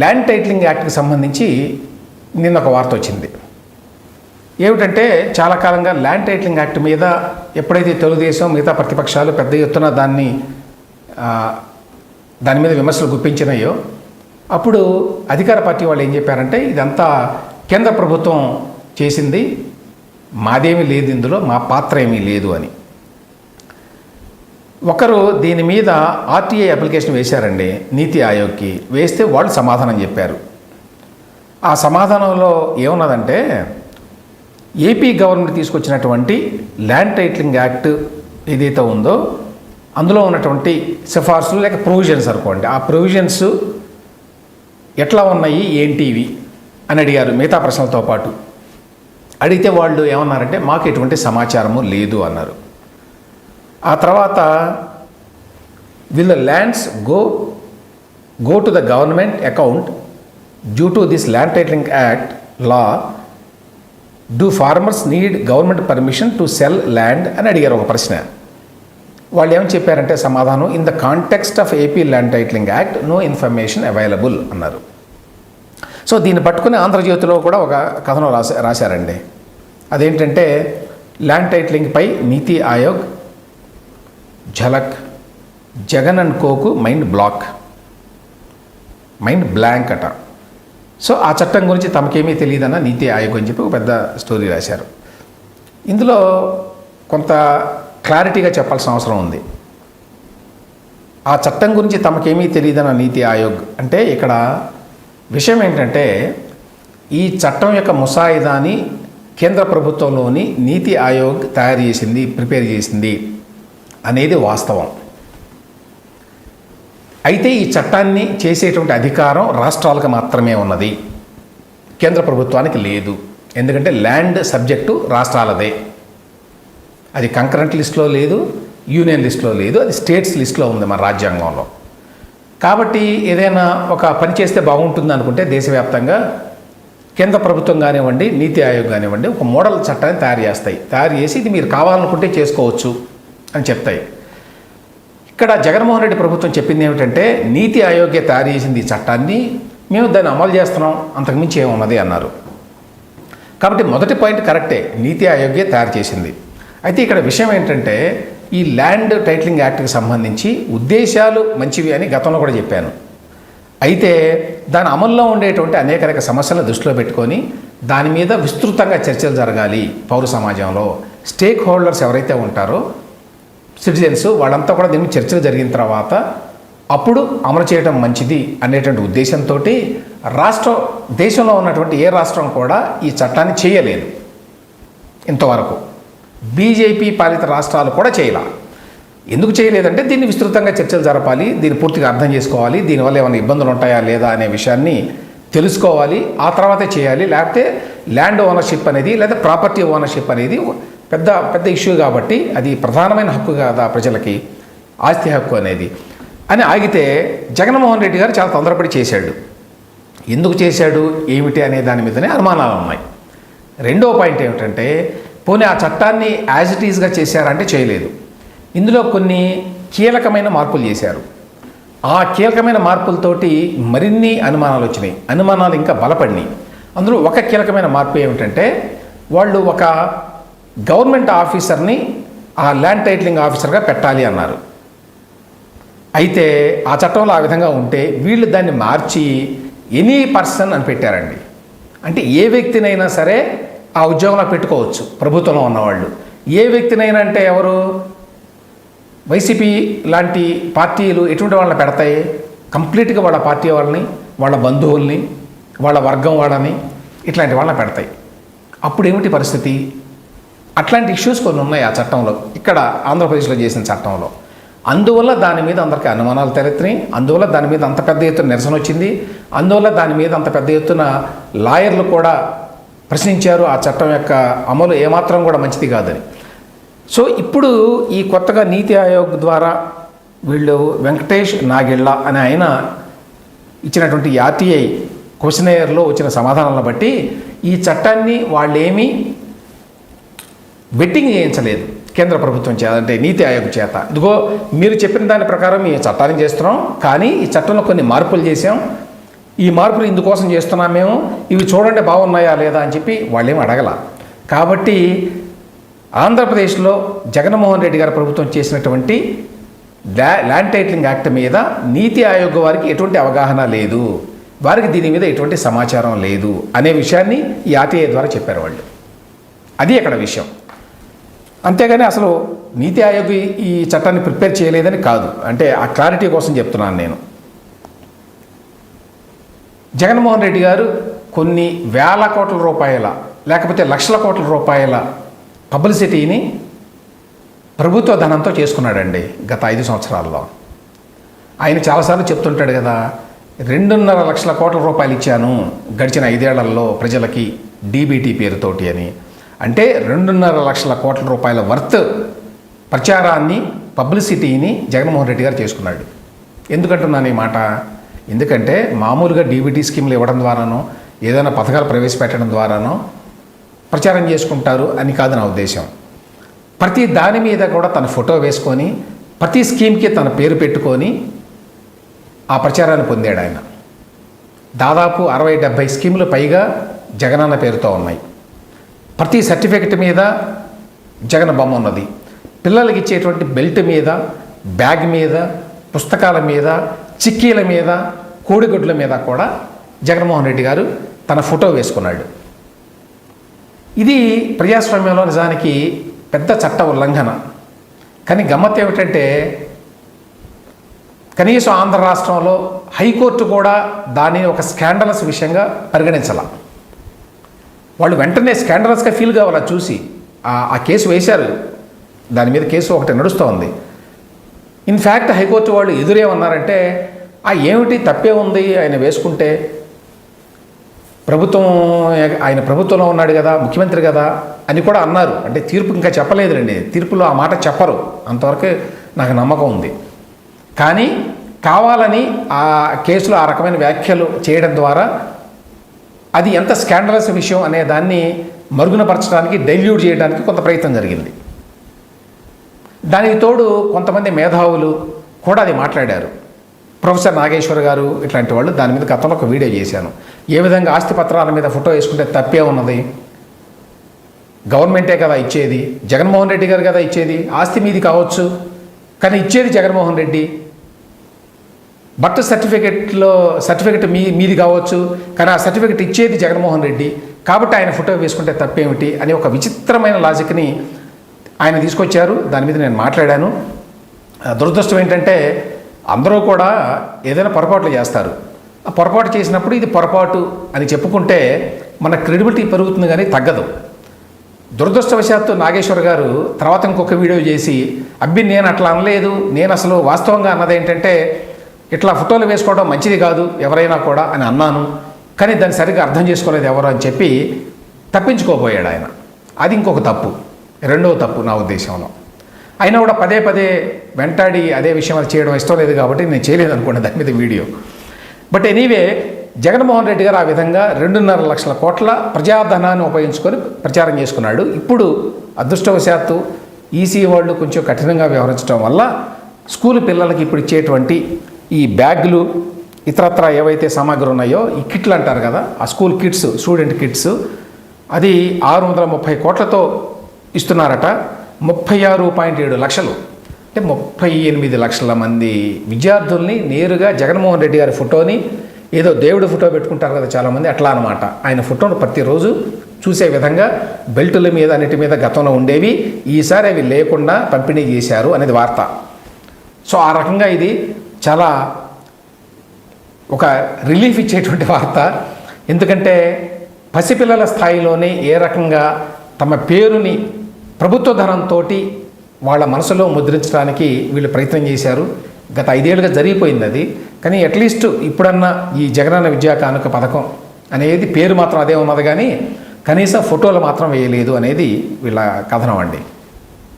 Land titling యాక్ట్కి సంబంధించి నిన్న ఒక వార్త వచ్చింది. ఏమిటంటే చాలా కాలంగా ల్యాండ్ టైటిలింగ్ యాక్ట్ మీద ఎప్పుడైతే తెలుగుదేశం మిగతా ప్రతిపక్షాలు పెద్ద ఎత్తున దాన్ని దాని మీద విమర్శలు గుప్పించినాయో అప్పుడు అధికార పార్టీ వాళ్ళు ఏం చెప్పారంటే ఇదంతా కేంద్ర ప్రభుత్వం చేసింది మాదేమీ లేదు ఇందులో మా పాత్ర ఏమీ లేదు అని. ఒకరు దీని మీద ఆర్టీఐ అప్లికేషన్ వేశారండి నీతి ఆయోగ్కి. వేస్తే వాళ్ళు సమాధానం చెప్పారు. ఆ సమాధానంలో ఏమున్నదంటే ఏపీ గవర్నమెంట్ తీసుకొచ్చినటువంటి ల్యాండ్ టైటిలింగ్ యాక్ట్ ఏదైతే ఉందో అందులో ఉన్నటువంటి సిఫార్సులు లేక ప్రొవిజన్స్ అనుకోండి. ఆ ప్రొవిజన్స్ ఎట్లా ఉన్నాయి ఏంటివి అని అడిగారు మిగతా ప్రశ్నలతో పాటు. అడిగితే వాళ్ళు ఏమన్నారంటే మాకు ఎటువంటి సమాచారము లేదు అన్నారు. ఆ తర్వాత will the lands go go to the government account due to this land titling act law do farmers need government permission to sell land అని అడిగారు ఒక ప్రశ్న. వాళ్ళు ఏమని చెప్పారంటే సమాధానం in the context of AP land titling act no information available అన్నారు. So దీన్ని పట్టుకుని ఆంధ్రజ్యోతిలో కూడా ఒక కథనం రాసా రాశారండి. అదేంటంటే ల్యాండ్ టైటిలింగ్పై నీతి ఆయోగ్ ఝలక్ జగన్ అండ్ కోకు మైండ్ బ్లాక్ మైండ్ బ్లాంక్ అట. సో ఆ చట్టం గురించి తమకేమీ తెలియదన్న నీతి ఆయోగ్ అని చెప్పి ఒక పెద్ద స్టోరీ రాశారు. ఇందులో కొంత క్లారిటీగా చెప్పాల్సిన అవసరం ఉంది. ఆ చట్టం గురించి తమకేమీ తెలియదన్న నీతి ఆయోగ్ అంటే ఇక్కడ విషయం ఏంటంటే ఈ చట్టం యొక్క ముసాయిదాని కేంద్ర ప్రభుత్వంలోని నీతి ఆయోగ్ తయారు చేసింది ప్రిపేర్ చేసింది. అనేది వాస్తవం. అయితే ఈ చట్టాన్ని చేసేటువంటి అధికారం రాష్ట్రాలకు మాత్రమే ఉన్నది. కేంద్ర ప్రభుత్వానికి లేదు. ఎందుకంటే ల్యాండ్ సబ్జెక్టు రాష్ట్రాలదే. అది కంకరెంట్ లిస్ట్లో లేదు యూనియన్ లిస్ట్లో లేదు అది స్టేట్స్ లిస్ట్లో ఉంది మన రాజ్యాంగంలో. కాబట్టి ఏదైనా ఒక పని చేస్తే బాగుంటుంది అనుకుంటే దేశవ్యాప్తంగా కేంద్ర ప్రభుత్వం కానివ్వండి నీతి ఆయోగ్ కానివ్వండి ఒక మోడల్ చట్టాన్ని తయారు చేస్తాయి. తయారు చేసి ఇది మీరు కావాలనుకుంటే చేసుకోవచ్చు. అని చెప్తాయి. ఇక్కడ జగన్మోహన్ రెడ్డి ప్రభుత్వం చెప్పింది ఏమిటంటే నీతి ఆయోగ్య తయారు చేసింది ఈ చట్టాన్ని మేము దాన్ని అమలు చేస్తున్నాం అంతకుమించి ఏమున్నది అన్నారు. కాబట్టి మొదటి పాయింట్ కరెక్టే నీతి ఆయోగ్య తయారు చేసింది. అయితే ఇక్కడ విషయం ఏంటంటే ఈ ల్యాండ్ టైటిలింగ్ యాక్ట్కి సంబంధించి ఉద్దేశాలు మంచివి అని గతంలో కూడా చెప్పాను. అయితే దాని అమల్లో ఉండేటువంటి అనేక రకాల సమస్యలను దృష్టిలో పెట్టుకొని దాని మీద విస్తృతంగా చర్చలు జరగాలి పౌర సమాజంలో. స్టేక్ హోల్డర్స్ ఎవరైతే ఉంటారో సిటిజన్స్ వాళ్ళంతా కూడా దీని చర్చలు జరిగిన తర్వాత అప్పుడు అమలు చేయడం మంచిది అనేటువంటి ఉద్దేశంతో రాష్ట్ర దేశంలో ఉన్నటువంటి ఏ రాష్ట్రం కూడా ఈ చట్టాన్ని చేయలేదు ఇంతవరకు. బీజేపీ పాలిత రాష్ట్రాలు కూడా చేయాల. ఎందుకు చేయలేదంటే దీన్ని విస్తృతంగా చర్చలు జరపాలి దీన్ని పూర్తిగా అర్థం చేసుకోవాలి దీనివల్ల ఏమైనా ఇబ్బందులు ఉంటాయా లేదా అనే విషయాన్ని తెలుసుకోవాలి ఆ తర్వాతే చేయాలి. లేకపోతే ల్యాండ్ ఓనర్షిప్ అనేది లేదా ప్రాపర్టీ ఓనర్షిప్ అనేది పెద్ద పెద్ద ఇష్యూ కాబట్టి అది ప్రధానమైన హక్కు కదా ప్రజలకి? ఆస్తి హక్కు అనేది. అని ఆగితే జగన్మోహన్ రెడ్డి గారు చాలా తొందరపడి చేశాడు. ఎందుకు చేశాడు? ఏమిటి అనే దాని మీదనే అనుమానాలు ఉన్నాయి. రెండో పాయింట్ ఏమిటంటే పోనీ ఆ చట్టాన్ని యాజ్ ఇట్ ఈజ్గా చేశారంటే చేయలేదు. ఇందులో కొన్ని కీలకమైన మార్పులు చేశారు. ఆ కీలకమైన మార్పులతోటి మరిన్ని అనుమానాలు వచ్చినాయి. అనుమానాలు ఇంకా బలపడినాయి. అందులో ఒక కీలకమైన మార్పు ఏమిటంటే వాళ్ళు ఒక గవర్నమెంట్ ఆఫీసర్ని ఆ ల్యాండ్ టైటిలింగ్ ఆఫీసర్గా పెట్టాలి అన్నారు. అయితే ఆ చట్టంలో ఆ విధంగా ఉంటే వీళ్ళు దాన్ని మార్చి ఎనీ పర్సన్ అని పెట్టారండి. అంటే ఏ వ్యక్తినైనా సరే ఆ ఉద్యోగంలో పెట్టుకోవచ్చు ప్రభుత్వంలో ఉన్నవాళ్ళు. ఏ వ్యక్తినైనా అంటే ఎవరు? వైసీపీ లాంటి పార్టీలు ఎటువంటి వాళ్ళని పెడతాయి? కంప్లీట్గా వాళ్ళ పార్టీ వాళ్ళని వాళ్ళ బంధువుల్ని వాళ్ళ వర్గం వాళ్ళని ఇట్లాంటి వాళ్ళని పెడతాయి. అప్పుడు ఏమిటి పరిస్థితి? అట్లాంటి ఇష్యూస్ కొన్ని ఉన్నాయి ఆ చట్టంలో. ఇక్కడ ఆంధ్రప్రదేశ్లో చేసిన చట్టంలో. అందువల్ల దాని మీద అందరికీ అనుమానాలు తెలెత్తినాయి. అందువల్ల దాని మీద అంత పెద్ద ఎత్తున నిరసన వచ్చింది. అందువల్ల దాని మీద అంత పెద్ద ఎత్తున లాయర్లు కూడా ప్రశ్నించారు. ఆ చట్టం యొక్క అమలు ఏమాత్రం కూడా మంచిది కాదని. సో ఇప్పుడు ఈ కొత్తగా నీతి ఆయోగ్ ద్వారా వీళ్ళు వెంకటేష్ నాగిళ్ళ అనే ఆయన ఇచ్చినటువంటి ఆర్టీఐ క్వశ్చనేయర్లో వచ్చిన సమాధానాలను బట్టి ఈ చట్టాన్ని వాళ్ళేమీ వెట్టింగ్ చేయించలేదు కేంద్ర ప్రభుత్వం చేత అంటే నీతి ఆయోగ్ చేత. ఇదిగో మీరు చెప్పిన దాని ప్రకారం ఈ చట్టాన్ని చేస్తున్నాం కానీ ఈ చట్టంలో కొన్ని మార్పులు చేసాం ఈ మార్పులు ఇందుకోసం చేస్తున్నాం మేము. ఇవి చూడండి బాగున్నాయా లేదా అని చెప్పి వాళ్ళేం అడగల. కాబట్టి ఆంధ్రప్రదేశ్లో జగన్మోహన్ రెడ్డి గారి ప్రభుత్వం చేసినటువంటి ల్యా ల్యాండ్ టైటిలింగ్ యాక్ట్ మీద నీతి ఆయోగ్ వారికి ఎటువంటి అవగాహన లేదు. వారికి దీని మీద ఎటువంటి సమాచారం లేదు అనే విషయాన్ని ఈ ఆర్టీఐ ద్వారా చెప్పారు వాళ్ళు. అది అక్కడ విషయం? అంతేగాని అసలు నీతి ఆయోగ్ ఈ- చట్టాన్ని ప్రిపేర్ చేయలేదని కాదు. అంటే ఆ క్లారిటీ కోసం చెప్తున్నాను నేను. జగన్మోహన్ రెడ్డి గారు కొన్ని వేల కోట్ల రూపాయల లేకపోతే లక్షల కోట్ల రూపాయల పబ్లిసిటీని ప్రభుత్వ ధనంతో చేసుకున్నాడండి గత ఐదు సంవత్సరాల్లో. ఆయన చాలాసార్లు చెప్తుంటాడు కదా రెండున్నర లక్షల కోట్ల రూపాయలు ఇచ్చాను గడిచిన ఐదేళ్ళలో ప్రజలకి డీబీటీ పేరుతోటి అని. అంటే రెండున్నర లక్షల కోట్ల రూపాయల వర్త్ ప్రచారాన్ని పబ్లిసిటీని జగన్మోహన్ రెడ్డి గారు చేసుకున్నాడు. ఎందుకంటున్నాను ఈ మాట? ఎందుకంటే మామూలుగా డీబీటీ స్కీమ్లు ఇవ్వడం ద్వారానో ఏదైనా పథకాలు ప్రవేశపెట్టడం ద్వారానో ప్రచారం చేసుకుంటారు అని కాదు నా ఉద్దేశం. ప్రతి దాని మీద కూడా తన ఫోటో వేసుకొని ప్రతి స్కీమ్కి తన పేరు పెట్టుకొని ఆ ప్రచారాన్ని పొందాడు ఆయన. దాదాపు అరవై డెబ్భై స్కీములు పైగా జగనన్న పేరుతో ఉన్నాయి. ప్రతి సర్టిఫికెట్ మీద జగన్ బొమ్మ ఉన్నది. పిల్లలకి ఇచ్చేటువంటి బెల్ట్ మీద బ్యాగ్ మీద పుస్తకాల మీద చిక్కీల మీద కోడిగుడ్ల మీద కూడా జగన్మోహన్ రెడ్డి గారు తన ఫోటో వేసుకున్నాడు. ఇది ప్రజాస్వామ్యంలో నిజానికి పెద్ద చట్ట ఉల్లంఘన. కానీ గమ్మత్ ఏమిటంటే కనీసం ఆంధ్ర రాష్ట్రంలో హైకోర్టు కూడా దానిని ఒక స్కాండలస్ విషయంగా పరిగణించాల. వాళ్ళు వెంటనే స్కాండరస్గా ఫీల్ కావాలా చూసి? ఆ- ఆ కేసు వేశారు. దాని మీద కేసు ఒకటి నడుస్తూ ఉంది. ఇన్ఫ్యాక్ట్ హైకోర్టు వాళ్ళు ఎదురేమన్నారంటే ఆ ఏమిటి? తప్పే ఉంది. ఆయన వేసుకుంటే ప్రభుత్వం ఆయన ప్రభుత్వంలో ఉన్నాడు కదా ముఖ్యమంత్రి కదా అని కూడా అన్నారు. అంటే తీర్పు ఇంకా చెప్పలేదులేండి. తీర్పులో ఆ మాట చెప్పరు. అంతవరకు నాకు నమ్మకం ఉంది. కానీ కావాలని ఆ కేసులో ఆ రకమైన వ్యాఖ్యలు చేయడం ద్వారా అది ఎంత స్కాండలస్ విషయం అనే దాన్ని మరుగునపరచడానికి డైల్యూట్ చేయడానికి కొంత ప్రయత్నం జరిగింది. దానికి తోడు కొంతమంది మేధావులు కూడా అది మాట్లాడారు. ప్రొఫెసర్ నాగేశ్వర్ గారు ఇట్లాంటి వాళ్ళు దాని మీద గతంలో ఒక వీడియో చేశాను. ఏ విధంగా ఆస్తి పత్రాల మీద ఫోటో వేసుకుంటే తప్పే ఉన్నది? గవర్నమెంటే కదా ఇచ్చేది? జగన్మోహన్ రెడ్డి గారు కదా ఇచ్చేది? ఆస్తి మీది కావచ్చు. కానీ ఇచ్చేది జగన్మోహన్ రెడ్డి. బర్త్ సర్టిఫికెట్లో సర్టిఫికెట్ మీ మీది కావచ్చు కానీ ఆ సర్టిఫికెట్ ఇచ్చేది జగన్మోహన్ రెడ్డి. కాబట్టి ఆయన ఫోటో వేసుకుంటే తప్పేమిటి అని ఒక విచిత్రమైన లాజిక్ని ఆయన తీసుకొచ్చారు. దాని మీద నేను మాట్లాడాను. దురదృష్టం ఏంటంటే అందరూ కూడా ఏదైనా పొరపాట్లు చేస్తారు. ఆ పొరపాటు చేసినప్పుడు ఇది పొరపాటు అని చెప్పుకుంటే మన క్రెడిబిలిటీ పెరుగుతుంది కానీ తగ్గదు. దురదృష్టవశాత్తు నాగేశ్వర్ గారు తర్వాత ఇంకొక వీడియో చేసి అబ్బి నేను అట్లా అనలేదు నేను అసలు వాస్తవంగా అన్నది ఏంటంటే ఇట్లా ఫోటోలు వేసుకోవడం మంచిది కాదు ఎవరైనా కూడా అని అన్నాను. కానీ దాన్ని సరిగ్గా అర్థం చేసుకోలేదు ఎవరు అని చెప్పి తప్పించుకోబోయాడు ఆయన. అది ఇంకొక తప్పు రెండవ తప్పు నా ఉద్దేశంలో. అయినా కూడా పదే పదే వెంటాడి అదే విషయం అది చేయడం ఇష్టం లేదు కాబట్టి నేను చేయలేదు అనుకోండి దాని మీద video. But anyway Jaganmohan Reddy garu ఆ విధంగా రెండున్నర లక్షల కోట్ల ప్రజాధనాన్ని ఉపయోగించుకొని ప్రచారం చేసుకున్నాడు. ఇప్పుడు అదృష్టవశాత్తు ఈసీ వాళ్ళు కొంచెం కఠినంగా వ్యవహరించడం వల్ల స్కూల్ పిల్లలకి ఇప్పుడు ఇచ్చేటువంటి ఈ బ్యాగులు ఇతరత్ర ఏవైతే సామాగ్రి ఉన్నాయో ఈ కిట్లు అంటారు కదా ఆ స్కూల్ కిట్స్ స్టూడెంట్ కిట్స్ అది ఆరు వందల ముప్పై కోట్లతో ఇస్తున్నారట. ముప్పై ఆరు పాయింట్ ఏడు లక్షలు. అంటే ముప్పై ఎనిమిది లక్షల మంది విద్యార్థుల్ని నేరుగా జగన్మోహన్ రెడ్డి గారి ఫోటోని ఏదో దేవుడి ఫోటో పెట్టుకుంటారు కదా చాలామంది అట్లా అనమాట ఆయన ఫోటోను ప్రతిరోజు చూసే విధంగా బెల్టుల మీద అన్నిటి మీద గతంలో ఉండేవి ఈసారి అవి లేకుండా పంపిణీ చేశారు అనేది వార్త. సో ఆ రకంగా ఇది చాలా ఒక రిలీఫ్ ఇచ్చేటువంటి వార్త. ఎందుకంటే పసిపిల్లల స్థాయిలోనే ఏ రకంగా తమ పేరుని ప్రభుత్వ ధనంతో వాళ్ళ మనసులో ముద్రించడానికి వీళ్ళు ప్రయత్నం చేశారు. గత ఐదేళ్ళుగా జరిగిపోయింది అది. కానీ అట్లీస్ట్ ఇప్పుడన్నా ఈ జగనన్న విద్యా కానుక పథకం అనేది పేరు మాత్రం అదే ఉన్నది కానీ కనీసం ఫోటోలు మాత్రం వేయలేదు అనేది వీళ్ళ కథనం అండి.